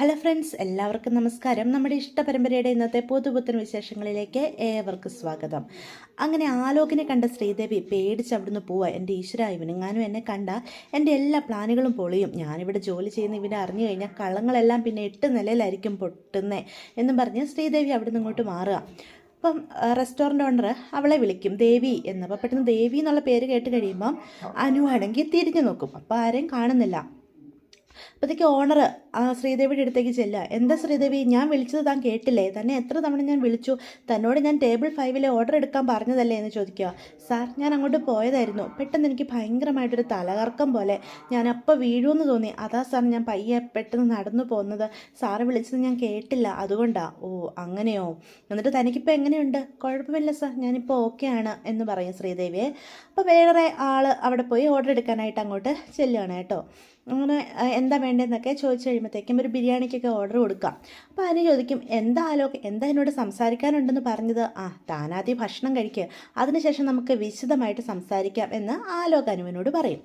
Hello friends എല്ലാവർക്കും നമസ്കാരം. നമ്മുടെ ഇഷ്ട ഇഷ്ടപരമ്പരയുടെ ഇന്നത്തെ പുതുപുത്തൻ വിശേഷങ്ങളിലേക്ക് ഏവർക്കും സ്വാഗതം. അങ്ങനെ ആലോകിനെ കണ്ട ശ്രീദേവി പേടിച്ച് അവിടുന്ന് പോവുക എന്റെ ഈശ്വര ഇവനെങ്ങാനും എന്നെ കണ്ട എന്റെ എല്ലാ പ്ലാനുകളും പൊളിയും. ഞാനിവിടെ ജോലി ചെയ്യുന്ന ഇവനെ അറിഞ്ഞു കഴിഞ്ഞാൽ കള്ളങ്ങളെല്ലാം പിന്നെ എട്ട് നിലയിലായിരിക്കും പൊട്ടുന്നേ എന്നും പറഞ്ഞ് ശ്രീദേവി അവിടുന്ന് ഇങ്ങോട്ട് മാറുക. അപ്പം റെസ്റ്റോറന്റ് ഓണർ അവളെ വിളിക്കും. ദേവി എന്ന്. അപ്പോൾ പെട്ടെന്ന് ദേവി എന്നുള്ള പേര് കേട്ട് കഴിയുമ്പം അനുവാണെങ്കിൽ തിരിഞ്ഞു നോക്കും. അപ്പോൾ ആരെയും കാണുന്നില്ല. അപ്പോഴത്തേക്ക് ഓണർ ആ ശ്രീദേവിയുടെ അടുത്തേക്ക് ചെല്ലുക. എന്താ ശ്രീദേവി ഞാൻ വിളിച്ചത് താൻ കേട്ടില്ലേ? തന്നെ എത്ര തവണ ഞാൻ വിളിച്ചു? തന്നോട് ഞാൻ ടേബിൾ ഫൈവിലെ ഓർഡർ എടുക്കാൻ പറഞ്ഞതല്ലേ? എന്ന് ചോദിക്കുക. സാർ ഞാൻ അങ്ങോട്ട് പോയതായിരുന്നു. പെട്ടെന്ന് എനിക്ക് ഭയങ്കരമായിട്ടൊരു തലകറക്കം പോലെ ഞാൻ അപ്പോൾ വീഴുമെന്ന് തോന്നി. അതാ സാർ ഞാൻ പയ്യെ പെട്ടെന്ന് നടന്നു പോകുന്നത്. സാറ് വിളിച്ചത് ഞാൻ കേട്ടില്ല. അതുകൊണ്ടാ. ഓ അങ്ങനെയോ? എന്നിട്ട് തനിക്കിപ്പോൾ എങ്ങനെയുണ്ട്? കുഴപ്പമില്ല സാർ ഞാനിപ്പോൾ ഓക്കെ ആണ് എന്ന് പറയും ശ്രീദേവിയെ അപ്പോൾ വേറെ ആൾ അവിടെ പോയി ഓർഡർ എടുക്കാനായിട്ട് അങ്ങോട്ട് ചെല്ലുകയാണ് കേട്ടോ. അങ്ങനെ എന്താ വേണ്ടതെന്നൊക്കെ ചോദിച്ചു കഴിയുമ്പോഴത്തേക്കും ഒരു ബിരിയാണിക്കൊക്കെ ഓർഡർ കൊടുക്കാം. അപ്പോൾ അതിന് ചോദിക്കും എന്താ ആലോക എന്താ എന്നോട് സംസാരിക്കാനുണ്ടെന്ന് പറഞ്ഞത്? ആ താനാദ്യം ഭക്ഷണം കഴിക്കുക അതിനുശേഷം നമുക്ക് വിശദമായിട്ട് സംസാരിക്കാം എന്ന് ആലോക അനുവിനോട് പറയും.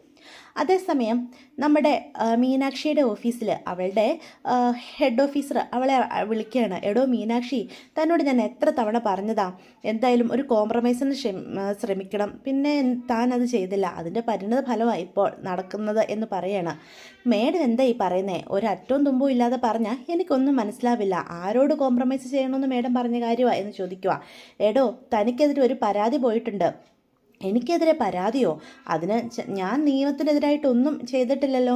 അതേസമയം നമ്മുടെ മീനാക്ഷിയുടെ ഓഫീസിൽ അവളുടെ ഹെഡ് ഓഫീസർ അവളെ വിളിക്കുകയാണ്. എടോ മീനാക്ഷി തന്നോട് ഞാൻ എത്ര തവണ പറഞ്ഞതാ? എന്തായാലും ഒരു കോംപ്രമൈസിന് ശ്രമിക്കണം. പിന്നെ താൻ അത് ചെയ്തില്ല. അതിന്റെ പരിണിത ഫലമാണ് ഇപ്പോൾ നടക്കുന്നത് എന്ന് പറയാണ്. മേഡം എന്താ ഈ പറയുന്നേ? ഒരറ്റവും തുമ്പും ഇല്ലാതെ പറഞ്ഞാൽ എനിക്കൊന്നും മനസ്സിലാവില്ല. ആരോട് കോംപ്രമൈസ് ചെയ്യണമെന്ന് മേഡം പറഞ്ഞ കാര്യമാണ് എന്ന് ചോദിക്കുക എടോ തനിക്കെതിരെ ഒരു പരാതി പോയിട്ടുണ്ട്. എനിക്കെതിരെ പരാതിയോ? അതിന് ഞാൻ നിയമത്തിനെതിരായിട്ടൊന്നും ചെയ്തിട്ടില്ലല്ലോ.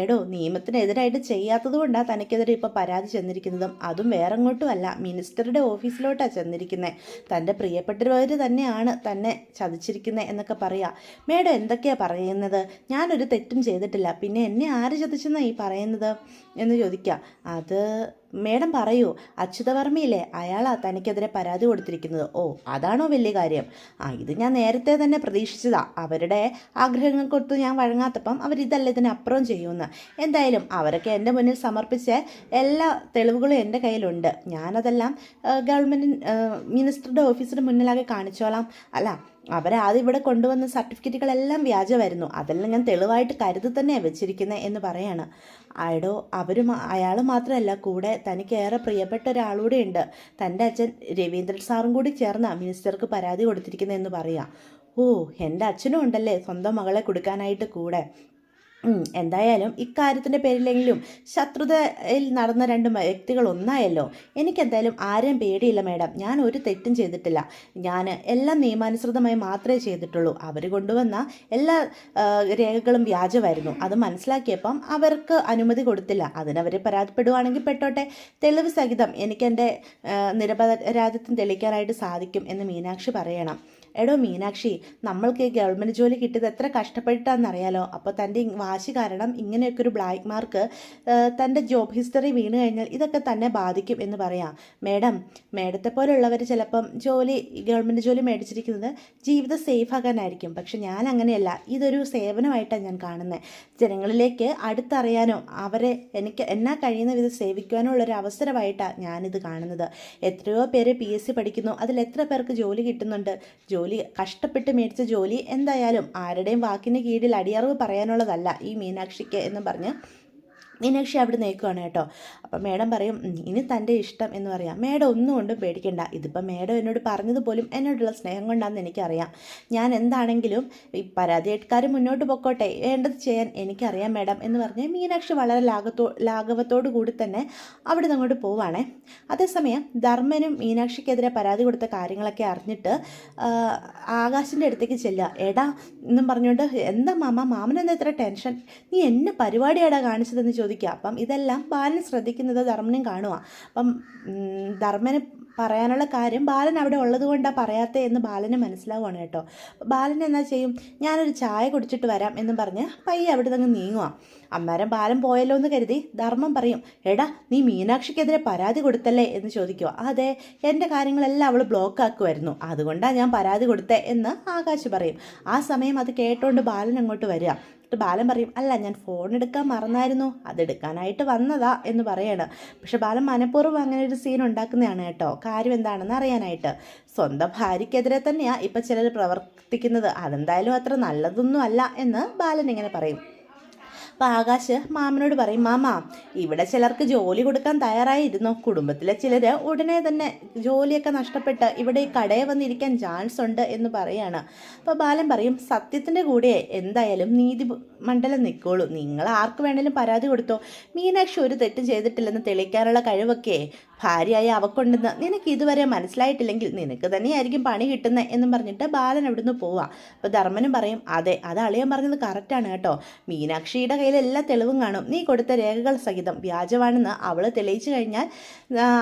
എടോ നിയമത്തിനെതിരായിട്ട് ചെയ്യാത്തത് കൊണ്ടാണ് തനിക്കെതിരെ ഇപ്പോൾ പരാതി ചെന്നിരിക്കുന്നതും. അതും വേറെ അല്ല മിനിസ്റ്ററുടെ ഓഫീസിലോട്ടാണ് ചെന്നിരിക്കുന്നത് തന്റെ പ്രിയപ്പെട്ടവർ തന്നെയാണ് തന്നെ ചതിച്ചിരിക്കുന്നത് എന്നൊക്കെ പറയുക മേഡം എന്തൊക്കെയാണ് പറയുന്നത്? ഞാനൊരു തെറ്റും ചെയ്തിട്ടില്ല. പിന്നെ എന്നെ ആര് ചതിച്ചെന്നാണ് ഈ പറയുന്നത്? എന്ന് ചോദിക്കുക അത് മേഡം പറയൂ അച്യുതവർമ്മയില്ലേ? അയാളാ തനിക്കെതിരെ പരാതി കൊടുത്തിരിക്കുന്നത്. ഓ അതാണോ വലിയ കാര്യം. ആ ഇത് ഞാൻ നേരത്തെ തന്നെ പ്രതീക്ഷിച്ചതാ. അവരുടെ ആഗ്രഹങ്ങൾക്കൊത്ത് ഞാൻ വഴങ്ങാത്തപ്പം അവരിതല്ല ഇതിനപ്പുറം ചെയ്യുമെന്ന് എന്തായാലും അവരൊക്കെ എന്റെ മുന്നിൽ സമർപ്പിച്ച എല്ലാ തെളിവുകളും എന്റെ കയ്യിലുണ്ട്. ഞാനതെല്ലാം ഗവൺമെന്റ് മിനിസ്റ്ററുടെ ഓഫീസിന് മുന്നിലാകെ കാണിച്ചോളാം. അല്ല അവരെ ആദ്യം ഇവിടെ കൊണ്ടുവന്ന സർട്ടിഫിക്കറ്റുകളെല്ലാം വ്യാജമായിരുന്നു. അതെല്ലാം ഞാൻ തെളിവായിട്ട് കരുതി തന്നെയാണ് വെച്ചിരിക്കുന്നത് എന്ന് പറയാണ്. അയടോ അവരും അയാൾ മാത്രമല്ല കൂടെ തനിക്ക് ഏറെ പ്രിയപ്പെട്ട ഒരാളൂടെ ഉണ്ട്. തന്റെ അച്ഛൻ രവീന്ദ്രൻ സാറും കൂടി ചേർന്ന മിനിസ്റ്റർക്ക് പരാതി കൊടുത്തിരിക്കുന്നത് എന്ന് പറയാം. ഓ എന്റെ അച്ഛനും ഉണ്ടല്ലേ സ്വന്തം മകളെ കൊടുക്കാനായിട്ട് കൂടെ? എന്തായാലും ഇക്കാര്യത്തിന്റെ പേരിലെങ്കിലും ശത്രുതയിൽ നടന്ന രണ്ട് വ്യക്തികൾ ഒന്നായല്ലോ. എനിക്കെന്തായാലും ആരെയും പേടിയില്ല മേഡം. ഞാൻ ഒരു തെറ്റും ചെയ്തിട്ടില്ല. ഞാൻ എല്ലാം നിയമാനുസൃതമായി മാത്രമേ ചെയ്തിട്ടുള്ളൂ. അവർ കൊണ്ടുവന്ന എല്ലാ രേഖകളും വ്യാജമായിരുന്നു. അത് മനസ്സിലാക്കിയപ്പം അവർക്ക് അനുമതി കൊടുത്തില്ല. അതിനവർ പരാതിപ്പെടുവാണെങ്കിൽ പെട്ടോട്ടെ. തെളിവ് സഹിതം എനിക്കെന്റെ നിരപരാധിത്വം തെളിയിക്കാനായിട്ട് സാധിക്കും എന്ന് മീനാക്ഷി പറയണം. എടോ മീനാക്ഷി നമ്മൾക്ക് ഗവൺമെന്റ് ജോലി കിട്ടിയത് എത്ര കഷ്ടപ്പെട്ടാണെന്നറിയാലോ അപ്പോൾ തന്റെ വാശി കാരണം ഇങ്ങനെയൊക്കെ ഒരു ബ്ലാക്ക് മാർക്ക് തന്റെ ജോബ് ഹിസ്റ്ററി വീണ് കഴിഞ്ഞാൽ ഇതൊക്കെ തന്നെ ബാധിക്കും എന്ന് പറയാം. മേഡം മേഡത്തെ പോലുള്ളവർ ചിലപ്പം ജോലി ഗവൺമെന്റ് ജോലി മേടിച്ചിരിക്കുന്നത് ജീവിതം സേഫ് ആകാനായിരിക്കും പക്ഷെ ഞാൻ അങ്ങനെയല്ല. ഇതൊരു സേവനമായിട്ടാണ് ഞാൻ കാണുന്നത് ജനങ്ങളിലേക്ക് അടുത്തറിയാനോ അവരെ എനിക്ക് എന്നാ കഴിയുന്ന വിധം സേവിക്കുവാനോ ഉള്ളൊരു അവസരമായിട്ടാണ് ഞാനിത് കാണുന്നത്. എത്രയോ പേര് പി എസ് സി പഠിക്കുന്നു. അതിൽ എത്ര പേർക്ക് ജോലി കിട്ടുന്നുണ്ട്? ജോലി കഷ്ടപ്പെട്ട് മേടിച്ച ജോലി എന്തായാലും ആരുടെയും വാക്കിന് കീഴിൽ അടിയറവ് പറയാനുള്ളതല്ല ഈ മീനാക്ഷിക്ക് എന്ന് പറഞ്ഞ് മീനാക്ഷി അവിടെ നിൽക്കുകയാണ് കേട്ടോ. അപ്പം മേഡം പറയും ഇനി തന്റെ ഇഷ്ടം എന്ന് പറയാം. മേഡം ഒന്നും കൊണ്ടും പേടിക്കണ്ട. ഇതിപ്പം മേഡം എന്നോട് പറഞ്ഞത് പോലും എന്നോടുള്ള സ്നേഹം കൊണ്ടാണെന്ന് എനിക്കറിയാം. ഞാൻ എന്താണെങ്കിലും ഈ പരാതിയേക്കാർ മുന്നോട്ട് പൊക്കോട്ടെ. വേണ്ടത് ചെയ്യാൻ എനിക്കറിയാം മേഡം എന്ന് പറഞ്ഞ് മീനാക്ഷി വളരെ ലാഘത്തോ ലാഘവത്തോടു കൂടി തന്നെ അവിടെ അങ്ങോട്ട് പോവാണേ. അതേസമയം ധർമ്മനും മീനാക്ഷിക്കെതിരെ പരാതി കൊടുത്ത കാര്യങ്ങളൊക്കെ അറിഞ്ഞിട്ട് ആകാശിന്റെ അടുത്തേക്ക് ചെല്ലുക. എടാ എന്നും പറഞ്ഞുകൊണ്ട് എന്താ മാമ? മാമനെന്താ ഇത്ര ടെൻഷൻ? നീ എന്നെ പരിപാടിയാടാ കാണിച്ചതെന്ന് ചോദിക്കുക അപ്പം ഇതെല്ലാം ബാലൻ ശ്രദ്ധിക്കുന്നത് ധർമ്മനും കാണുക അപ്പം ധർമ്മന് പറയാനുള്ള കാര്യം ബാലൻ അവിടെ ഉള്ളത് കൊണ്ടാണ് പറയാത്തത് എന്ന് ബാലന് മനസ്സിലാവുകയാണ് കേട്ടോ. ബാലൻ എന്നാ ചെയ്യും? ഞാനൊരു ചായ കുടിച്ചിട്ട് വരാം എന്ന് പറഞ്ഞ് പയ്യെ അവിടെ നിന്ന് നീങ്ങുക അന്നേരം ബാലൻ പോയല്ലോ എന്ന് കരുതി ധർമ്മം പറയും എടാ നീ മീനാക്ഷിക്കെതിരെ പരാതി കൊടുത്തല്ലേ? എന്ന് ചോദിക്കുക അതെ എന്റെ കാര്യങ്ങളെല്ലാം അവൾ ബ്ലോക്ക് ആക്കുമായിരുന്നു അതുകൊണ്ടാണ് ഞാൻ പരാതി കൊടുത്തേ എന്ന് ആകാശ് പറയും. ആ സമയം അത് കേട്ടോണ്ട് ബാലൻ അങ്ങോട്ട് വരിക. എന്നിട്ട് ബാലൻ പറയും അല്ല ഞാൻ ഫോൺ എടുക്കാൻ മറന്നായിരുന്നു. അതെടുക്കാനായിട്ട് വന്നതാ എന്ന് പറയാണ്. പക്ഷെ ബാലൻ മനഃപൂർവം അങ്ങനെ ഒരു സീൻ ഉണ്ടാക്കുന്നതാണ് കേട്ടോ. കാര്യം എന്താണെന്ന് അറിയാനായിട്ട്. സ്വന്തം ഭാര്യയ്ക്കെതിരെ തന്നെയാണ് ഇപ്പം ചിലർ പ്രവർത്തിക്കുന്നത്. അതെന്തായാലും അത്ര നല്ലതൊന്നും അല്ല എന്ന് ബാലൻ ഇങ്ങനെ പറയും. അപ്പോൾ ആകാശ് മാമനോട് പറയും മാമ ഇവിടെ ചിലർക്ക് ജോലി കൊടുക്കാൻ തയ്യാറായിരുന്നു. കുടുംബത്തിലെ ചിലർ ഉടനെ തന്നെ ജോലിയൊക്കെ നഷ്ടപ്പെട്ട് ഇവിടെ ഈ കടയിൽ വന്നിരിക്കാൻ ചാൻസ് ഉണ്ട് എന്ന് പറയാണ്. അപ്പോൾ ബാലൻ പറയും സത്യത്തിന്റെ കൂടെ എന്തായാലും നീതി മണ്ഡലം നിൽക്കുള്ളൂ നിങ്ങൾ ആർക്ക് വേണേലും പരാതി കൊടുത്തോ. മീനാക്ഷി ഒരു തെറ്റും ചെയ്തിട്ടില്ലെന്ന് തെളിയിക്കാനുള്ള കഴിവൊക്കെ ഭാര്യയായ അവക്കുണ്ടെന്ന് നിനക്ക് ഇതുവരെ മനസ്സിലായിട്ടില്ലെങ്കിൽ നിനക്ക് തന്നെയായിരിക്കും പണി കിട്ടുന്നത് എന്നും പറഞ്ഞിട്ട് ബാലൻ അവിടുന്ന് പോവാം. അപ്പോൾ ധർമ്മനും പറയും അതെ അത് അളിയൻ പറഞ്ഞത് കറക്റ്റാണ് കേട്ടോ. മീനാക്ഷിയുടെ കയ്യിൽ എല്ലാ തെളിവും കാണും. നീ കൊടുത്ത രേഖകൾ സഹിതം വ്യാജമാണെന്ന് അവൾ തെളിയിച്ചു കഴിഞ്ഞാൽ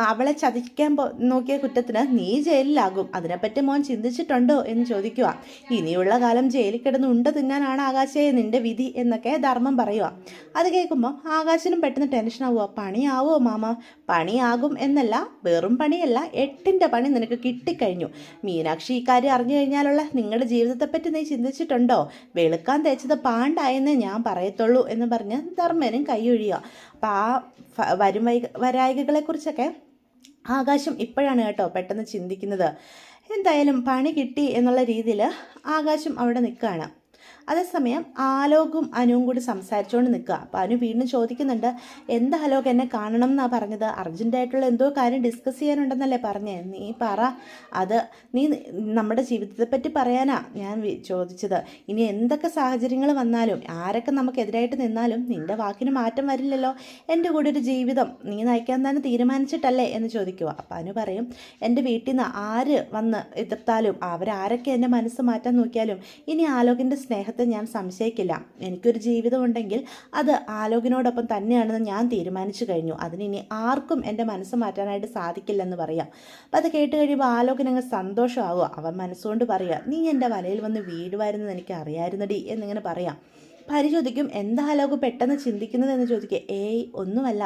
അവളെ ചതിക്കാൻ നോക്കിയ കുറ്റത്തിന് നീ ജയിലിലാകും. അതിനെപ്പറ്റി മോൻ ചിന്തിച്ചിട്ടുണ്ടോ? എന്ന് ചോദിക്കുക. ഇനിയുള്ള കാലം ജയിലിൽ കിടന്ന് ഉണ്ട തിന്നാനാണ് ആകാശയെ നിന്റെ വിധി എന്നൊക്കെ ധർമ്മം പറയുക. അത് കേൾക്കുമ്പോൾ ആകാശനും പെട്ടെന്ന് ടെൻഷനാവുക പണിയാവോ മാമ? പണിയാകും എന്നല്ല വെറും പണിയല്ല എട്ടിന്റെ പണി നിനക്ക് കിട്ടിക്കഴിഞ്ഞു. മീനാക്ഷി ഇക്കാര്യം അറിഞ്ഞു കഴിഞ്ഞാലുള്ള നിങ്ങളുടെ ജീവിതത്തെപ്പറ്റി നീ ചിന്തിച്ചിട്ടുണ്ടോ? വെളുക്കാൻ തേച്ചത് പാണ്ടായെന്നേ ഞാൻ പറയത്തുള്ളൂ എന്ന് പറഞ്ഞ് ധർമ്മനും കൈയൊഴിയുക അപ്പം ആ വരും വൈ വരായികകളെക്കുറിച്ചൊക്കെ ആകാശം ഇപ്പോഴാണ് കേട്ടോ പെട്ടെന്ന് ചിന്തിക്കുന്നത്. എന്തായാലും പണി കിട്ടി എന്നുള്ള രീതിയിൽ ആകാശം അവിടെ നിൽക്കുകയാണ്. അതേസമയം ആലോകും അനുവും കൂടി സംസാരിച്ചുകൊണ്ട് നിൽക്കുക അപ്പോൾ അനു വീണ്ടും ചോദിക്കുന്നുണ്ട് എന്താ ആലോക് എന്നെ കാണണം എന്നാണ് പറഞ്ഞത്? അർജന്റായിട്ടുള്ള എന്തോ കാര്യം ഡിസ്കസ് ചെയ്യാനുണ്ടെന്നല്ലേ പറഞ്ഞേ? നീ പറ. അത് നീ നമ്മുടെ ജീവിതത്തെ പറ്റി പറയാനാ ഞാൻ ചോദിച്ചത്. ഇനി എന്തൊക്കെ സാഹചര്യങ്ങൾ വന്നാലും ആരൊക്കെ നമുക്കെതിരായിട്ട് നിന്നാലും നിന്റെ വാക്കിന് മാറ്റം വരില്ലല്ലോ. എന്റെ കൂടെ ഒരു ജീവിതം നീ നയിക്കാൻ തന്നെ തീരുമാനിച്ചിട്ടല്ലേ? എന്ന് ചോദിക്കുക അപ്പം അനു പറയും എന്റെ വീട്ടിൽ നിന്ന് ആര് വന്ന് എതിർത്താലും അവരാരൊക്കെ എന്റെ മനസ്സ് മാറ്റാൻ നോക്കിയാലും ഇനി ആലോകിന്റെ സ്നേഹത്തെ ഞാൻ സംശയിക്കില്ല. എനിക്കൊരു ജീവിതം ഉണ്ടെങ്കിൽ അത് ആലോകിനോടൊപ്പം തന്നെയാണെന്ന് ഞാൻ തീരുമാനിച്ചു കഴിഞ്ഞു. അതിനിനി ആർക്കും എന്റെ മനസ്സ് മാറ്റാനായിട്ട് സാധിക്കില്ലെന്ന് പറയാം. അപ്പം അത് കേട്ട് കഴിയുമ്പോൾ ആലോകനങ്ങൾ സന്തോഷമാവുക. അവൻ മനസ്സുകൊണ്ട് പറയുക നീ എന്റെ വലയിൽ വന്ന് വീടുമായിരുന്നത് എനിക്ക് അറിയായിരുന്നടി എന്നിങ്ങനെ പറയാം. ഭാര്യ ചോദിക്കും എന്താ ആലോക് പെട്ടെന്ന് ചിന്തിക്കുന്നതെന്ന് ചോദിക്കുക ഏയ് ഒന്നുമല്ല.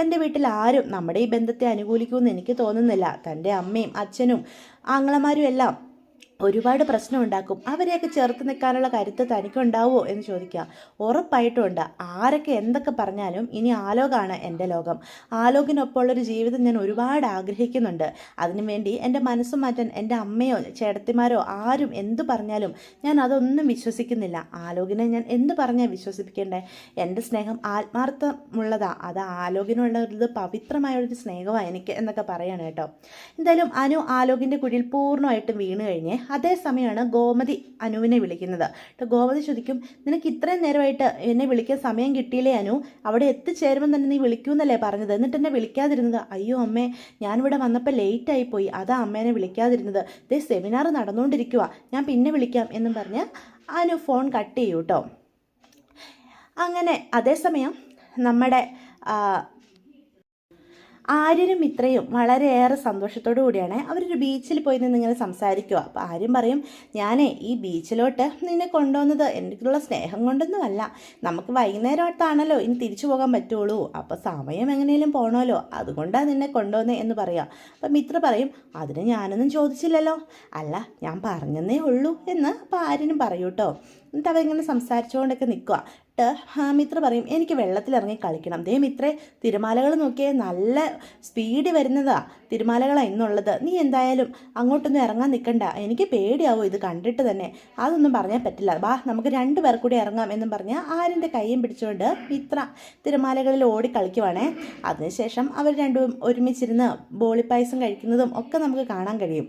തന്റെ വീട്ടിൽ ആരും നമ്മുടെ ഈ ബന്ധത്തെ അനുകൂലിക്കുമെന്ന് എനിക്ക് തോന്നുന്നില്ല. തന്റെ അമ്മയും അച്ഛനും ആങ്ങളമാരും എല്ലാം ഒരുപാട് പ്രശ്നം ഉണ്ടാക്കും അവരെയൊക്കെ ചേർത്ത് നിൽക്കാനുള്ള കരുത്ത് തനിക്കുണ്ടാവുമോ എന്ന് ചോദിക്കുക. ഉറപ്പായിട്ടുണ്ട് ആരൊക്കെ എന്തൊക്കെ പറഞ്ഞാലും ഇനി ആലോകാണ് എന്റെ ലോകം. ആലോകിനൊപ്പമുള്ളൊരു ജീവിതം ഞാൻ ഒരുപാട് ആഗ്രഹിക്കുന്നുണ്ട്. അതിനുവേണ്ടി എന്റെ മനസ്സ് മാറ്റാൻ എന്റെ അമ്മയോ ചേട്ടത്തിമാരോ ആരും എന്തു പറഞ്ഞാലും ഞാൻ അതൊന്നും വിശ്വസിക്കുന്നില്ല. ആലോകിനെ ഞാൻ എന്ത് പറഞ്ഞാൽ വിശ്വസിപ്പിക്കേണ്ടേ? എന്റെ സ്നേഹം ആത്മാർത്ഥമുള്ളതാ. അത് ആലോകിനുള്ള ഒരു പവിത്രമായ ഒരു സ്നേഹമാണ് എനിക്ക് എന്നൊക്കെ പറയാണ് കേട്ടോ. എന്തായാലും അനു ആലോകിന്റെ കുഴിയിൽ പൂർണമായിട്ടും വീണ് കഴിഞ്ഞ് അതേസമയമാണ് ഗോമതി അനുവിനെ വിളിക്കുന്നത്. ഗോമതി ചോദിക്കും നിനക്ക് ഇത്രയും നേരമായിട്ട് എന്നെ വിളിക്കാൻ സമയം കിട്ടിയില്ലേ അനു? അവിടെ എത്തിച്ചേരുമ്പോൾ തന്നെ നീ വിളിക്കൂന്നല്ലേ പറഞ്ഞത്? എന്നിട്ട് എന്നെ വിളിക്കാതിരുന്നത്? അയ്യോ അമ്മേ ഞാനിവിടെ വന്നപ്പോൾ ലേറ്റ് പോയി അതാ അമ്മേനെ വിളിക്കാതിരുന്നത്. ദേ സെമിനാർ നടന്നുകൊണ്ടിരിക്കുക ഞാൻ പിന്നെ വിളിക്കാം എന്നും പറഞ്ഞ് അനു ഫോൺ കട്ട് ചെയ്യൂ കേട്ടോ അങ്ങനെ അതേസമയം നമ്മുടെ ആര്യനും ഇത്രയും വളരെയേറെ സന്തോഷത്തോടു കൂടിയാണ് അവരൊരു ബീച്ചിൽ പോയി നിന്ന് ഇങ്ങനെ സംസാരിക്കുക. അപ്പോൾ ആര്യം പറയും ഞാനേ ഈ ബീച്ചിലോട്ട് നിന്നെ കൊണ്ടുവന്നത് എനിക്കുള്ള സ്നേഹം കൊണ്ടൊന്നുമല്ല. നമുക്ക് വൈകുന്നേരമായിട്ടാണല്ലോ ഇനി തിരിച്ചു പോകാൻ പറ്റുള്ളൂ. അപ്പോൾ സമയം എങ്ങനെയും പോകണമല്ലോ അതുകൊണ്ടാണ് നിന്നെ കൊണ്ടുവന്നത് എന്ന് പറയുക അപ്പം മിത്ര പറയും അതിന് ഞാനൊന്നും ചോദിച്ചില്ലല്ലോ. അല്ല ഞാൻ പറഞ്ഞതേ ഉള്ളൂ എന്ന് അപ്പോൾ ആര്യനും പറയൂട്ടോ. എന്നിട്ട് അവരിങ്ങനെ സംസാരിച്ചുകൊണ്ടൊക്കെ നിൽക്കുക മിത്ര പറയും എനിക്ക് വെള്ളത്തിലിറങ്ങി കളിക്കണം. ദേ മിത്രേ തിരമാലകൾ നോക്കിയാൽ നല്ല സ്പീഡ് വരുന്നതാ തിരമാലകളാണ് ഇന്നുള്ളത്. നീ എന്തായാലും അങ്ങോട്ടൊന്നും ഇറങ്ങാൻ നിൽക്കണ്ട എനിക്ക് പേടിയാവോ ഇത് കണ്ടിട്ട് തന്നെ. അതൊന്നും പറഞ്ഞാൽ പറ്റില്ല. ബാ നമുക്ക് രണ്ടു പേർ കൂടി ഇറങ്ങാം എന്നും പറഞ്ഞ് ആരിന്റെ കൈയും പിടിച്ചുകൊണ്ട് മിത്ര തിരമാലകളിൽ ഓടി കളിക്കുവാണേ. അതിനുശേഷം അവർ രണ്ടും ഒരുമിച്ചിരുന്ന് ബോളിപ്പായസം കഴിക്കുന്നതും ഒക്കെ നമുക്ക് കാണാൻ കഴിയും.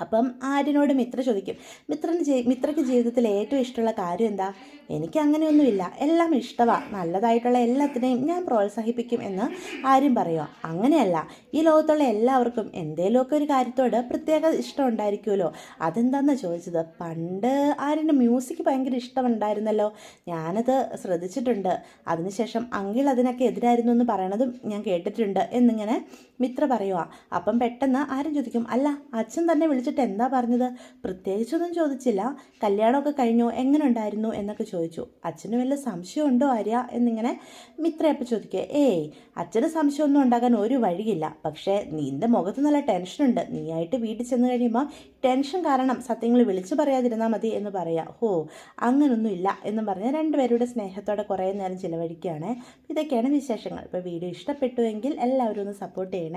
അപ്പം ആര്യനോട് മിത്ര ചോദിക്കും മിത്രന് മിത്രയ്ക്ക് ജീവിതത്തിൽ ഏറ്റവും ഇഷ്ടമുള്ള കാര്യം എന്താ? എനിക്ക് അങ്ങനെയൊന്നുമില്ല. എല്ലാം ഇഷ്ടമാണ് നല്ലതായിട്ടുള്ള എല്ലാത്തിനെയും ഞാൻ പ്രോത്സാഹിപ്പിക്കും എന്ന് ആര്യം പറയുക അങ്ങനെയല്ല. ഈ ലോകത്തുള്ള എല്ലാവർക്കും എന്തേലുമൊക്കെ ഒരു കാര്യത്തോട് പ്രത്യേക ഇഷ്ടം ഉണ്ടായിരിക്കുമല്ലോ. അതെന്താണെന്ന് ചോദിച്ചത്? പണ്ട് ആര്യന്റെ മ്യൂസിക് ഭയങ്കര ഇഷ്ടമുണ്ടായിരുന്നല്ലോ. ഞാനത് ശ്രദ്ധിച്ചിട്ടുണ്ട്. അതിനുശേഷം അങ്കിൾ അതിനൊക്കെ എതിരായിരുന്നു എന്ന് പറയണതും ഞാൻ കേട്ടിട്ടുണ്ട് എന്നിങ്ങനെ മിത്ര പറയുക അപ്പം പെട്ടെന്ന് ആരും ചോദിക്കും അല്ല അച്ഛൻ തന്നെ വിളിച്ചിട്ട് എന്താ പറഞ്ഞത്? പ്രത്യേകിച്ചൊന്നും ചോദിച്ചില്ല. കല്യാണമൊക്കെ കഴിഞ്ഞോ. എങ്ങനെ ഉണ്ടായിരുന്നു എന്നൊക്കെ ചോദിച്ചു. അച്ഛന് വല്ല സംശയമുണ്ടോ ആര്യ? എന്നിങ്ങനെ മിത്രയപ്പം ചോദിക്കുക ഏയ് അച്ഛന് സംശയമൊന്നും ഉണ്ടാകാൻ ഒരു വഴിയില്ല. പക്ഷേ നിന്റെ മുഖത്ത് നല്ല ടെൻഷനുണ്ട് നീയായിട്ട് വീട്ടിൽ ചെന്ന് കഴിയുമ്പോൾ ടെൻഷൻ കാരണം സത്യങ്ങൾ വിളിച്ചു പറയാതിരുന്നാൽ മതി എന്ന് പറയാം. ഹോ അങ്ങനൊന്നും ഇല്ല എന്ന് പറഞ്ഞ് രണ്ടുപേരുടെ സ്നേഹത്തോടെ കുറേ നേരം ചിലവഴിക്കുകയാണ്. ഇതൊക്കെയാണ് വിശേഷങ്ങൾ. ഇപ്പോൾ വീഡിയോ ഇഷ്ടപ്പെട്ടുവെങ്കിൽ എല്ലാവരും ഒന്ന് സപ്പോർട്ട് ചെയ്യണേ.